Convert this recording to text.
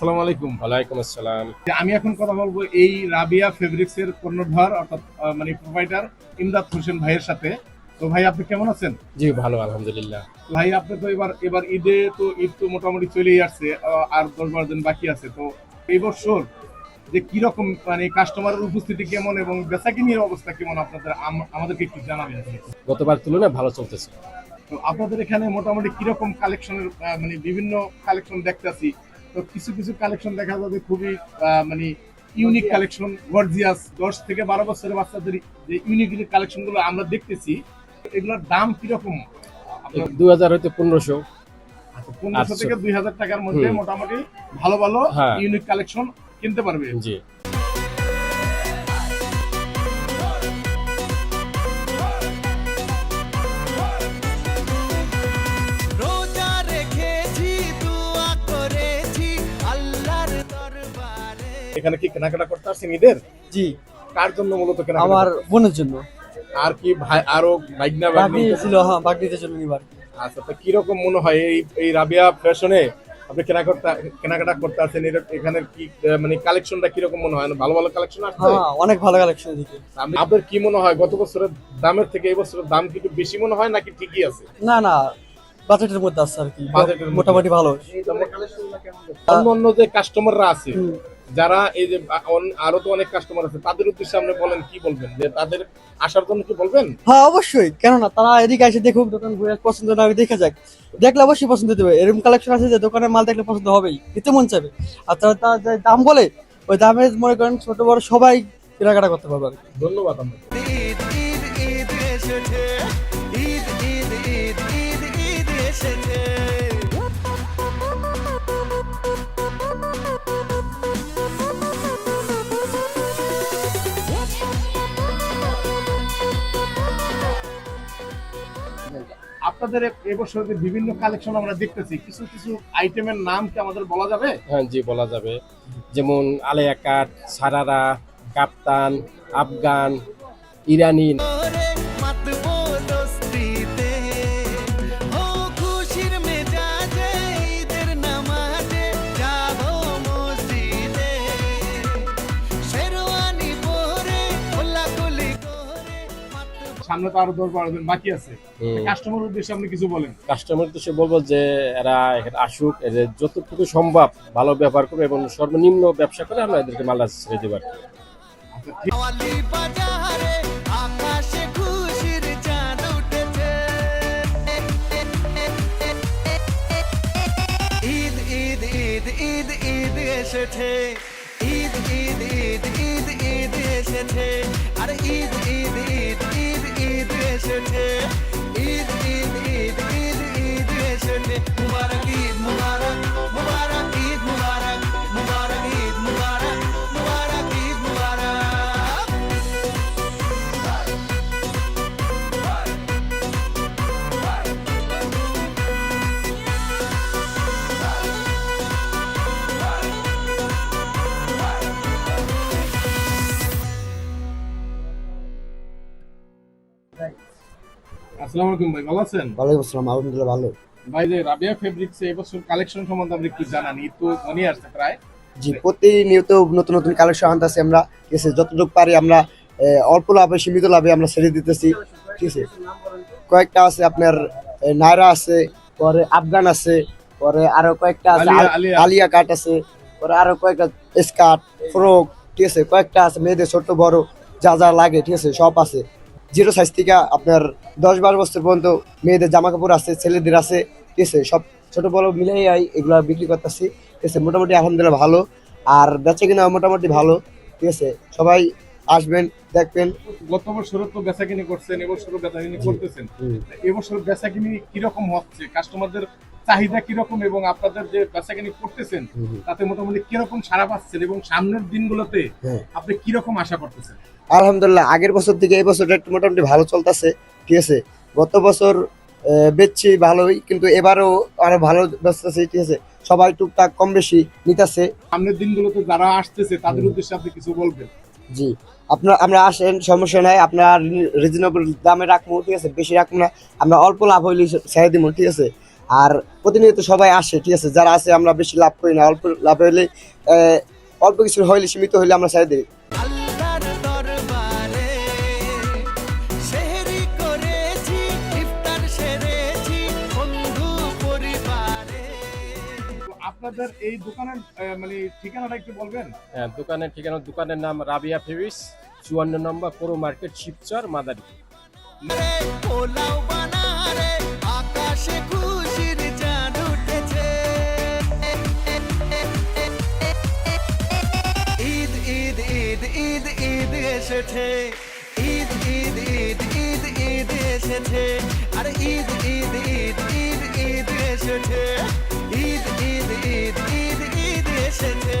আসসালামু আলাইকুম। ওয়ালাইকুম আসসালাম। আমি এখন কথা বলব এই রাবিয়া ফেব্রিক্স এর কর্ণধার অর্থাৎ মানে প্রোভাইডার ইমদাদ হোসেন ভাইয়ের সাথে। তো ভাই আপনি কেমন আছেন? জি ভালো আলহামদুলিল্লাহ। ভাই আপনি তো এবার এবার ঈদে তো ঈদ তো মোটামুটি চলেই আসছে আর দশ বারো দিন বাকি আছে। তো এই বছর যে কীরকম মানে কাস্টমারের উপস্থিতি কেমন এবং বেচাকিনির অবস্থা কেমন আপনাদের আমাদেরকে একটু জানাবেন। গতবার তুলনায় ভালো চলতেছে। তো আপনাদের এখানে মোটামুটি কীরকম কালেকশনের মানে বিভিন্ন কালেকশন দেখতেছি তো কিছু কিছু কালেকশন দেখা যাবে খুবই মানে ইউনিক কালেকশন গর্জিয়াস দশ থেকে বারো বছরের বাচ্চাদের যে ইউনিক ইউনিক কালেকশনগুলো আমরা দেখতেছি এগুলোর দাম কীরকম? দুই হাজার হইতে পনেরোশো। পনেরোশো আটশো। থেকে দুই হাজার টাকার মধ্যে মোটামুটি ভালো ভালো হ্যাঁ। ইউনিক কালেকশন কিনতে পারবে। জি। এখানে কি কেনাকাটা করতে আসছেন ঈদের? জি। কার জন্য মূলত কেনাকাটা আমার বোনের জন্য। আর কি ভাই আরও ছিল হ্যাঁ জন্য নিবার। আচ্ছা তো কীরকম মনে হয় এই এই রাবিয়া ফ্যাশনে আপনি কেনাকাটা কেনাকাটা করতে আসেন এখানের কি মানে কালেকশনটা কীরকম মনে হয়? ভালো ভালো কালেকশন আসছে? হ্যাঁ অনেক ভালো কালেকশন দিকে আপনার কি মনে হয় গত বছরের দামের থেকে এই বছরের দাম কি একটু বেশি মনে হয় নাকি ঠিকই আছে? না না বাজেটের মধ্যে আছে আর কি। মোটামুটি ভালো। অন্য অন্য যে কাস্টমাররা আছে। যারা এই যে অন- আরও তো অনেক কাস্টমার আছে তাদের উদ্দেশ্যে আপনি বলেন কি বলবেন? যে তাদের আসার জন্য কি বলবেন? হ্যাঁ অবশ্যই। কেননা তারা এদিকে এসে দেখুক দোকান ঘুরে পছন্দ না দেখে যাক। দেখলে অবশ্যই পছন্দ দেবে এরকম কালেকশন আছে যে দোকানের মাল দেখলে পছন্দ হবেই নিতে মন চাবে আর তারা তারা যে দাম বলে ওই দামে মনে করেন ছোট বড় সবাই কেনাকাটা করতে পারবে আর ধন্যবাদ আপনাকে। ঈদ ঈদ ঈদ ঈদ ঈদ ঈদ ঈদ ঈদ এসেছে। আপনাদের এবছর বিভিন্ন কালেকশন আমরা দেখতেছি, কিছু কিছু আইটেমের নাম কি আমাদের বলা যাবে? হ্যাঁ জি, বলা যাবে। যেমন আলেয়া কাট সারারা, কাপ্তান, আফগান ইরানি সামনে তো আরও দশ বারো দিন বাকি আছে। কাস্টমার উদ্দেশ্যে আপনি কিছু বলেন। কাস্টমার সে বলব যে এরা এখানে আসুক এদের যতটুকু সম্ভব ভালো ব্যবহার করবে এবং সর্বনিম্ন ব্যবসা করে আমরা এদেরকে মাল্লা ছেড়ে দেবো আর। আচ্ছা, ঠিক- কাওয়ালি বাজারে আকাশে খুশির চাঁদ উঠেছে। ঈদ ঈদ ঈদ ঈদ ঈদ এসেছে। ঈদ ঈদ ঈদ ঈদ ঈদ এসেছে। আর ঈদ ঈদ ঈদ ঈদ ঈদ এসেছে ঈদ ঈদ ঈদ ঈদ ঈদ এসেছে আসসালামু আলাইকুম ভাই ভালো আছেন? ওয়ালাইকুম আসসালাম আলহামদুলিল্লাহ ভালো। ভাই যে রাবিয়া ফেব্রিক্স এই বছর কালেকশন সম্বন্ধে আপনি একটু জানান ঈদ তো আসছে প্রায়। জি প্রতিনিয়ত নতুন নতুন কালেকশন আনতেছি আমরা ঠিক আছে যতটুকু পারি আমরা অল্প লাভে সীমিত লাভে আমরা ছেড়ে দিতেছি ঠিক আছে। কয়েকটা আছে আপনার নায়রা আছে পরে আফগান আছে পরে আরও কয়েকটা আছে আলিয়া- আল- আলিয়া। আলিয়া কাট আছে পরে আরও কয়েকটা স্কার্ট ফ্রক ঠিক আছে কয়েকটা আছে মেয়েদের ছোট বড় যা যা লাগে ঠিক আছে সব আছে। জিরো সাইজ থেকে আপনার দশ বারো বছর পর্যন্ত মেয়েদের জামা কাপড় আছে ছেলেদের আছে ঠিক আছে? সব ছোট বড় মিলাই এগুলা বিক্রি করতেছি ঠিক আছে? মোটামুটি আলহামদুলিল্লাহ ভালো। আর বেচে কিনা মোটামুটি ভালো ঠিক আছে? সবাই আসবেন দেখবেন। গত বছরও তো বেচাকিনি করছেন এবছরও বেচাকিনি করতেছেন। এবছর বেচাকিনি কীরকম হচ্ছে? কাস্টমারদের চাহিদা কীরকম এবং আপনাদের যে বেচাকিনি করতেছেন তাতে মোটামুটি কীরকম সারা পাচ্ছেন এবং সামনের দিনগুলোতে হ্যাঁ। আপনি কীরকম আশা করতেছেন? আলহামদুলিল্লাহ আগের বছর থেকে এই বছর একটু মোটামুটি ভালো চলতেছে ঠিক আছে? গত বছর বেচছি ভালোই কিন্তু এবারও আরও ভালো বেচতেছে ঠিক আছে? সবাই টুকটাক কম বেশি নিতেছে। সামনের দিনগুলোতে যারা আসতেছে তাদের উদ্দেশ্যে আপনি কিছু বলবেন। জি আপনার আমরা আসেন সমস্যা নাই আপনার রিজনেবল দামে রাখব ঠিক আছে? বেশি রাখব না আমরা অল্প লাভ হইলে ছেড়ে দিব ঠিক আছে? আর প্রতিনিয়ত সবাই আসে ঠিক আছে? যারা আছে আমরা বেশি লাভ করি না অল্প লাভ হইলে অল্প কিছু হইলে সীমিত হইলে আমরা চাই দিই। আপনাদের এই দোকানের মানে ঠিকানাটা একটু বলবেন? হ্যাঁ দোকানের ঠিকানা দোকানের নাম রাবিয়া ফেভিস চুয়ান্ন নম্বর পুরো মার্কেট শিবচর মাদারি আকাশে খুশির চাঁদ উঠেছে ঈদ ঈদ ঈদ ঈদ ঈদ এসেছে। ঈদ ঈদ ঈদ ঈদ ঈদ এসেছে। আরে ঈদ ঈদ ঈদ ঈদ ঈদ এসেছে। ঈদ ঈদ ঈদ ঈদ ঈদ এসেছে